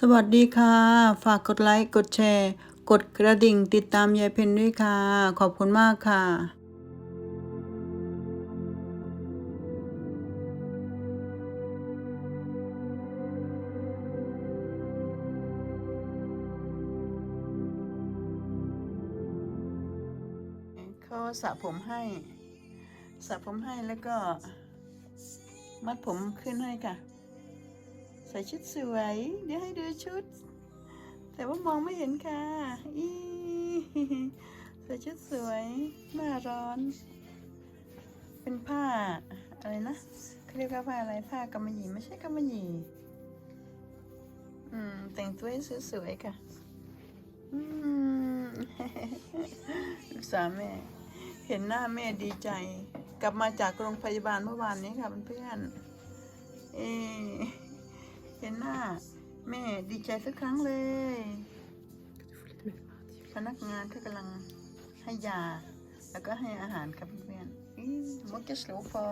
สวัสดีค่ะ ฝากกดไลค์ กดแชร์ กดกระดิ่งติดตามยายเพนด้วยค่ะ ขอบคุณมากค่ะ เขาสระผมให้ สระผมให้แล้วก็ มัดผมขึ้นให้ค่ะ ส่ชุดสวย เดี๋ยวให้ดูชุด แต่ว่ามองไม่เห็นค่ะ อีใส่ชุดสวยหน้าร้อน เป็นผ้าอะไรนะเขาเรียกว่าผ้าอะไรผ้ากำมะหยี่ไม่ใช่กำมะหยี่อืม แต่งตัวให้สวยๆค่ะ อืมลูกสาวแม่ เห็นหน้าแม่ดีใจ กลับมาจากโรงพยาบาลเมื่อวานนี้ค่ะเพื่อนๆเอะ เห็นหน้า แม่ดีใจทุกครั้งเลย พนักงานที่กำลังให้ยา แล้วก็ให้อาหารครับเพื่อนๆอีมกจะสลบพอ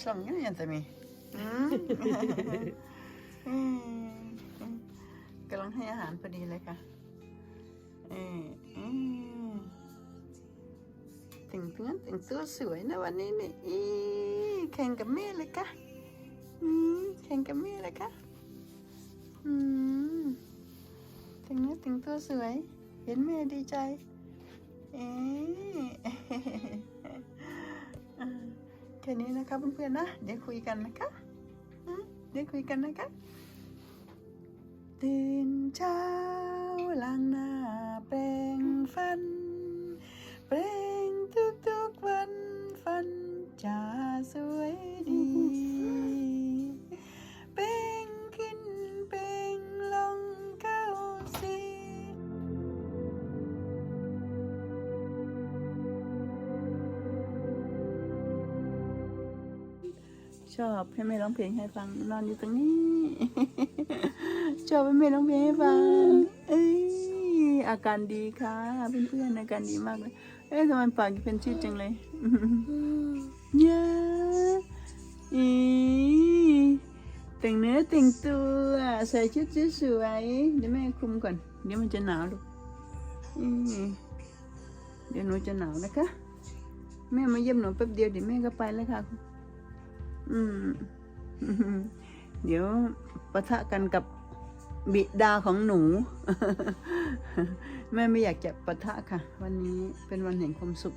สลองยังยังจะมีอืมเอ้ยกำลังให้อาหารพอดีเลยค่ะเออเออแต่งตัวแต่งตัวสวยนะวันนี้เนี่ยอีแข่งกับแม่เลยค่ะอืมแข่งกับแม่เลยค่ะ ถึงตัวสวย เห็นแม่ดีใจ เอ๊แค่นี้นะคะเพื่อนๆนะ เดี๋ยวคุยกันนะคะเดี๋ยวคุยกันนะคะตื่นเช้า อบให้แม่ร้องเพลงให้ฟัง นอนอยู่ตรงนี้ ชอบให้แม่ร้องเพลงให้ฟัง เอ้ยอาการดีค่ะเพื่อนๆอาการดีมากเลย เอ๊ะทำไมปากเป็นชื่อจังเลยเยอะอีแต่งเนื้อแต่งตัวใส่ชุดสวยๆเดี๋ยวแม่คุมก่อน เดี๋ยวมันจะหนาวลูกเดี๋ยวหนูจะหนาวนะคะ แม่มาเยี่ยมหนูแป๊บเดียวเดี๋ยวแม่ก็ไปแล้วค่ะ อืม เดี๋ยวปะทะกันกับบิดาของหนู แม่ไม่อยากจะปะทะค่ะ วันนี้เป็นวันแห่งความสุข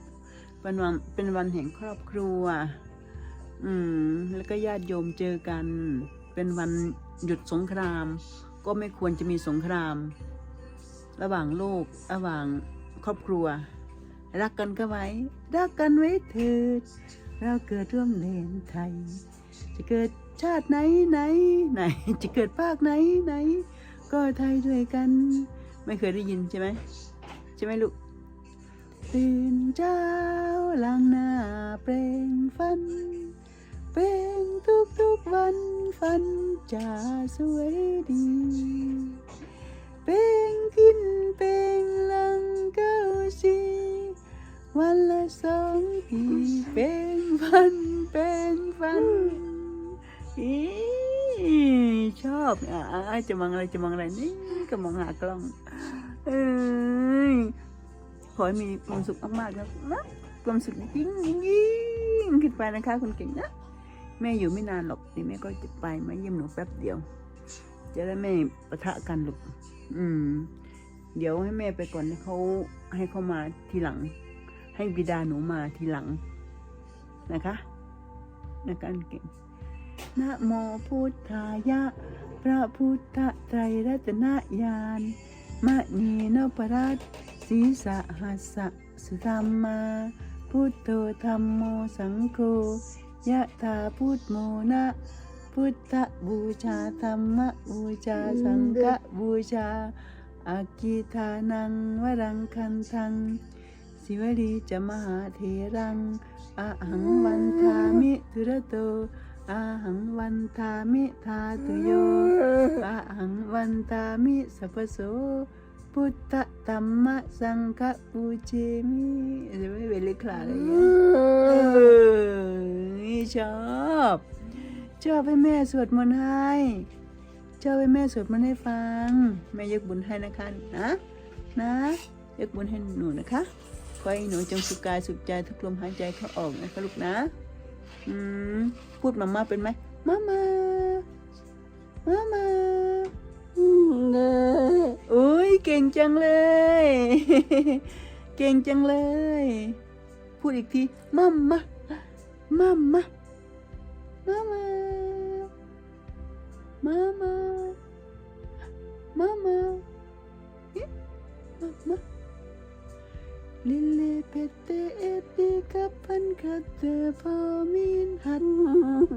เป็นวันเป็นวันแห่งครอบครัว อืม แล้วก็ญาติโยมเจอกัน เป็นวันหยุดสงคราม ก็ไม่ควรจะมีสงคราม ระหว่างโลก ระหว่างครอบครัว รักกันก็ไว้ รักกันไว้เถิด เราเกิดร่วมเลนไทย จะเกิดชาติไหนไหนไหน จะเกิดภาคไหนไหน ก็ไทยด้วยกัน ไม่เคยได้ยินใช่ไหมใช่ไหมลูกตื่นเช้าล้างหน้าเปล่งฟันเปล่งทุกทุกวันฟันจะสวยดีเป่งขึ้นเป่งหลังเก้าสีวันละสองทีเป่ง ฟันเป่งฟันอีชอบอะจะมองอะไรจะมองอะไรนี่ก็มองหากล้อง เอ้ยขอให้มีความสุขมากๆนะนะความสุขยิ่งยิ่งยิ่งขึ้นไปนะคะคุณเก่งนะแม่อยู่ไม่นานหรอกดีแม่ก็จะไปมาเยี่ยมหนูแป๊บเดียว จะได้ไม่ปะทะกันลูกอืม เดี๋ยวให้แม่ไปก่อนให้เขาให้เขามาทีหลัง ให้บิดาหนูมาทีหลัง นะคะนะคะเก่งนะโมพุทธายะ พระพุทธไตรรัตนญาณมะนีนปรัตสีสะหัสสะสุธรรมา พุทโธธรรมโมสังโฆยะถาพุทโมนะพุทธบูชาธรรมบูชาสังฆบูชาอากิทานังวรังคันทัง สิวลีจะมหาเทรังอาหังวันทามิทุระโตอาหังวันทามิทาตุโยอาหังวันทามิสัพพโสพุทธธรรมสังฆปูเชมิจะไม่เป็นเลขคลาเลยเนี่ยเออชอบชอบให้แม่สวดมนต์ให้ชอบให้แม่สวดมนต์ให้ฟัง แม่ยกบุญให้นะคะนะนะยกบุญให้หนูนะคะข อให้หนูจงสุขกายสุขใจทุกลมหายใจเข้าออกนะคะลูกนะ อืม พูดมาม่าเป็นไหมมามามามาอืมเนยโอ้ยเก่งจังเลย เก่งจังเลย พูดอีกทีมามมามามามามา peppermint honey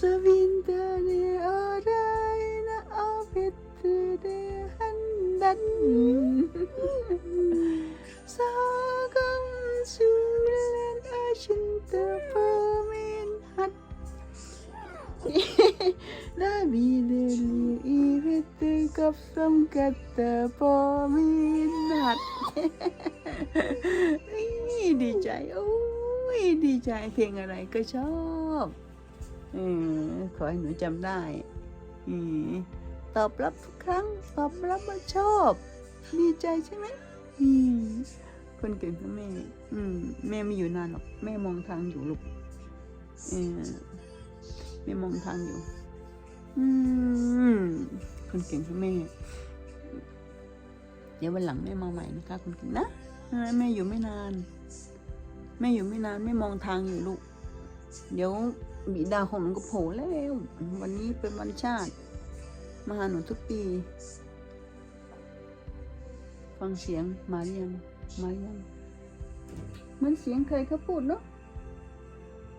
The winter day all right of it today and then So come children I should the peppermint honey Đã bị đề lì y vết tư cấp sông cắt tờ peppermint honey ดีใจโอ้ ยดีใจเพลงอะไรก็ชอบเออขอให้หนูจำได้อืมตอบรับทุกครั้ง ตอบรับว่าชอบ ดีใจใช่ไหมมคนเก่งขอแม่ อืม แม่ไม่อยู่นานหรอก แม่มองทางอยู่ลูกเออแม่มองทางอยู่ อืม คนเก่งขอแม่ เดี๋ยววันหลังแม่มาใหม่นะคะคุณกินนะแม่อยู่ไม่นาน ม่อยู่ไม่นานแม่มองทางอยู่ลูก เดี๋ยวบิดาของหนูก็โผล่แล้ว วันนี้เป็นวันชาติ มาหาหนูทุกปี ฟังเสียงมาหรือยังมาหรือยังเหมือนเสียงใครเขาพูดเนาะ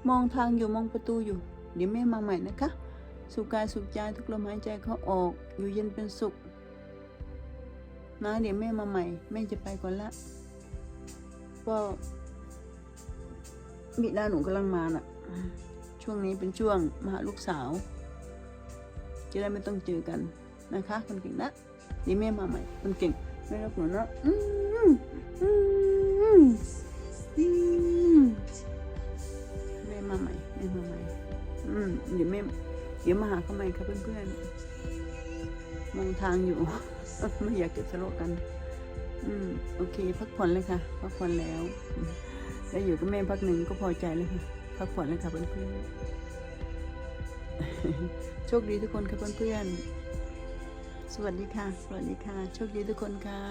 มองทางอยู่มองประตูอยู่ เดี๋ยวแม่มาใหม่นะคะ สุขกายสุขใจทุกลมหายใจเขาออกอยู่เย็นเป็นสุข นะเดี๋ยวแม่มาใหม่แม่จะไปก่อนละก็ บิดาหนูกำลังมาน่ะ ช่วงนี้เป็นช่วงมาหาลูกสาว จะได้ไม่ต้องเจอกันนะคะ คนเก่งนะเดี๋ยวแม่มาใหม่ คนเก่งไม่รับหนูนะอืมอืมอืมแม่มาใหม่แม่มาใหม่อืมเดี๋ยวแม่เดี๋ยวมาหาเขาใหม่ค่ะเพื่อนๆมองทางอยู่ไม่อยากจะทะเลาะกัน อืมโอเค พักผ่อนเลยค่ะพักผ่อนแล้ว แล้วอยู่กับแม่พักหนึ่งก็พอใจเลยค่ะพักผ่อนเลยค่ะเพื่อนๆโชคดีทุกคนค่ะเพื่อนๆสวัสดีค่ะ สวัสดีค่ะ โชคดีทุกคนค่ะ